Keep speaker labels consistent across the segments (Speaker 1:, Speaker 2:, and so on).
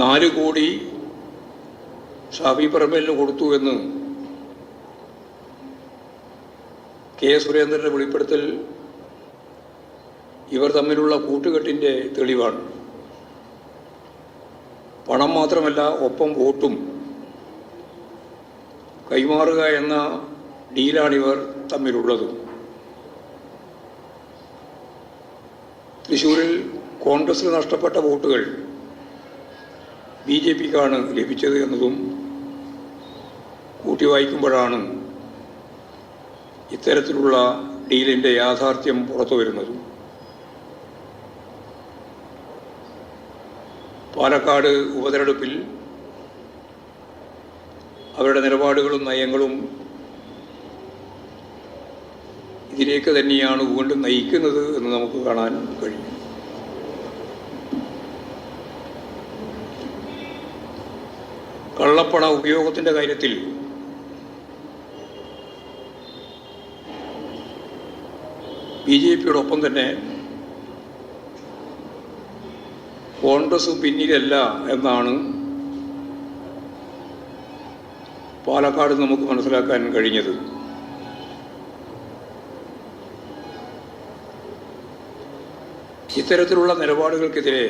Speaker 1: നാല് കോടി ഷാഫി പറമ്പലിന് കൊടുത്തു എന്ന് കെ സുരേന്ദ്രന്റെ വെളിപ്പെടുത്തൽ ഇവർ തമ്മിലുള്ള കൂട്ടുകെട്ടിന്റെ തെളിവാണ്. പണം മാത്രമല്ല ഒപ്പം വോട്ടും കൈമാറുക എന്ന ഡീലാണിവർ തമ്മിലുള്ളത്. തൃശൂരിൽ കോൺഗ്രസിന് നഷ്ടപ്പെട്ട വോട്ടുകൾ ബി ജെ പിക്കാണ് ലഭിച്ചത് എന്നതും കൂട്ടി വായിക്കുമ്പോഴാണ് ഇത്തരത്തിലുള്ള ഡീലിന്റെ യാഥാർത്ഥ്യം പുറത്തു വരുന്നത്. പാലക്കാട് ഉപതെരഞ്ഞെടുപ്പിൽ അവരുടെ നിലപാടുകളും നയങ്ങളും ഇതിലേക്ക് തന്നെയാണ് വീണ്ടും നയിക്കുന്നത് എന്ന് നമുക്ക് കാണാൻ കഴിയും. കള്ളപ്പണ ഉപയോഗത്തിന്റെ കാര്യത്തിൽ ബി ജെ പിയോടൊപ്പം തന്നെ കോൺഗ്രസ് പിന്നിലല്ല എന്നാണ് പാലക്കാട് നമുക്ക് മനസ്സിലാക്കാൻ കഴിഞ്ഞത്. ഇത്തരത്തിലുള്ള നിലപാടുകൾക്കെതിരെ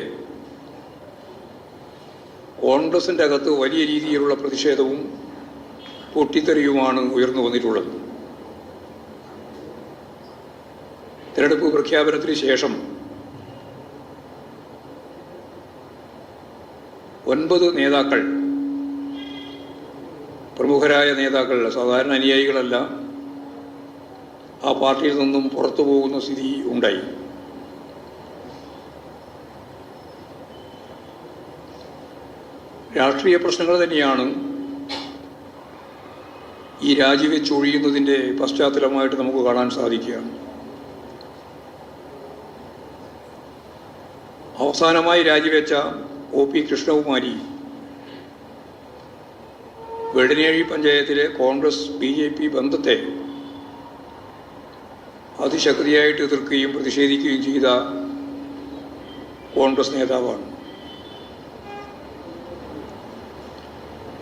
Speaker 1: കോൺഗ്രസിന്റെ അകത്ത് വലിയ രീതിയിലുള്ള പ്രതിഷേധവും പൊട്ടിത്തെറിയുമാണ് ഉയർന്നു വന്നിട്ടുള്ളത്. തെരഞ്ഞെടുപ്പ് പ്രഖ്യാപനത്തിന് ശേഷം ഒൻപത് നേതാക്കൾ പ്രമുഖരായ നേതാക്കൾ സാധാരണ അനുയായികളല്ല ആ പാർട്ടിയിൽ നിന്നും പുറത്തു പോകുന്ന സ്ഥിതി ഉണ്ടായി. രാഷ്ട്രീയ പ്രശ്നങ്ങൾ തന്നെയാണ് ഈ രാജിവെച്ചൊഴിയുന്നതിന്റെ പശ്ചാത്തലമായിട്ട് നമുക്ക് കാണാൻ സാധിക്കുകയാണ് അവസാനമായി രാജിവെച്ച ഒ പി കൃഷ്ണകുമാരി വെടിനേഴി പഞ്ചായത്തിലെ കോൺഗ്രസ് ബി ജെ പി ബന്ധത്തെ അതിശക്തിയായിട്ട് എതിർക്കുകയും പ്രതിഷേധിക്കുകയും ചെയ്ത കോൺഗ്രസ് നേതാവാണ്.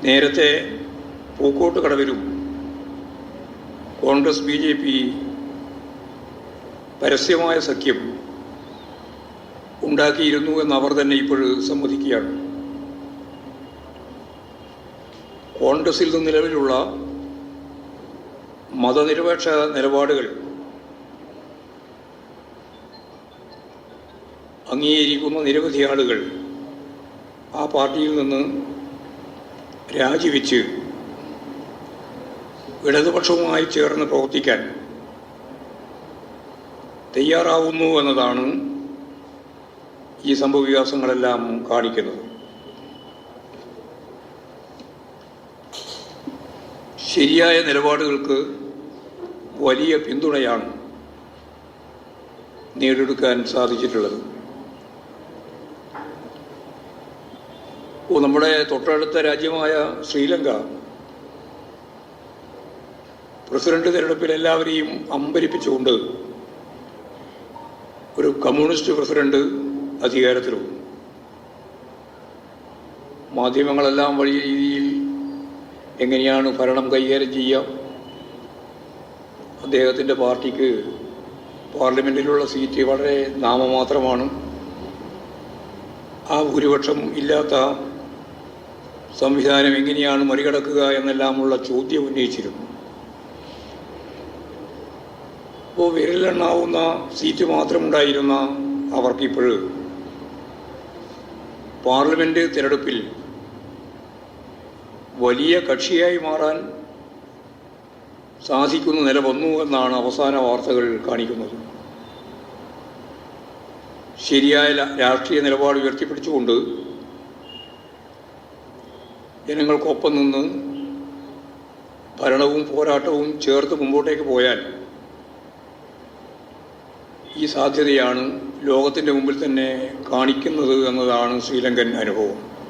Speaker 1: നേരത്തെ പൂക്കോട്ട് കടവിലും കോൺഗ്രസ് ബി ജെ പി പരസ്യമായ സഖ്യം ഉണ്ടാക്കിയിരുന്നു എന്ന് അവർ തന്നെ ഇപ്പോൾ സമ്മതിക്കുകയാണ്. കോൺഗ്രസിൽ നിന്ന് നിലവിലുള്ള മതനിരപേക്ഷ നിലപാടുകൾ അംഗീകരിക്കുന്ന നിരവധി ആളുകൾ ആ പാർട്ടിയിൽ നിന്ന് രാജിവെച്ച് ഇടതുപക്ഷവുമായി ചേർന്ന് പ്രവർത്തിക്കാൻ തയ്യാറാവുന്നു എന്നതാണ് ഈ സംഭവവികാസങ്ങളെല്ലാം കാണിക്കുന്നത്. ശരിയായ നിലപാടുകൾക്ക് വലിയ പിന്തുണയാണ് നേടിയെടുക്കാൻ സാധിച്ചിട്ടുള്ളത്. നമ്മുടെ തൊട്ടടുത്ത രാജ്യമായ ശ്രീലങ്ക. പ്രസിഡന്റ് തിരഞ്ഞെടുപ്പിൽ എല്ലാവരെയും അമ്പരിപ്പിച്ചുകൊണ്ട് ഒരു കമ്മ്യൂണിസ്റ്റ് പ്രസിഡന്റ് അധികാരത്തിൽ വന്നു മാധ്യമങ്ങളെല്ലാം വലിയ രീതിയിൽ എങ്ങനെയാണ് ഭരണം കൈകാര്യം ചെയ്യാം അദ്ദേഹത്തിന്റെ പാർട്ടിക്ക് പാർലമെന്റിലുള്ള സീറ്റ് വളരെ നാമമാത്രമാണ്. ആ ഭൂരിപക്ഷം ഇല്ലാത്ത സംവിധാനം എങ്ങനെയാണ് മറികടക്കുക എന്നെല്ലാമുള്ള ചോദ്യം ഉന്നയിച്ചിരുന്നു. അപ്പോൾ വിരലെണ്ണാവുന്ന സീറ്റ് മാത്രമുണ്ടായിരുന്ന അവർക്കിപ്പോൾ പാർലമെന്റ് തിരഞ്ഞെടുപ്പിൽ വലിയ കക്ഷിയായി മാറാൻ സാധിക്കുന്ന നില വന്നു എന്നാണ് അവസാന വാർത്തകൾ കാണിക്കുന്നത്. ശരിയായ രാഷ്ട്രീയ നിലപാട് ഉയർത്തിപ്പിടിച്ചുകൊണ്ട് ജനങ്ങൾക്കൊപ്പം നിന്ന് ഭരണവും പോരാട്ടവും ചേർത്ത് മുമ്പോട്ടേക്ക് പോയാൽ ഈ സാധ്യതയാണ് ലോകത്തിന്റെ മുമ്പിൽ തന്നെ കാണിക്കുന്നത് എന്നതാണ് ശ്രീലങ്കൻ അനുഭവം.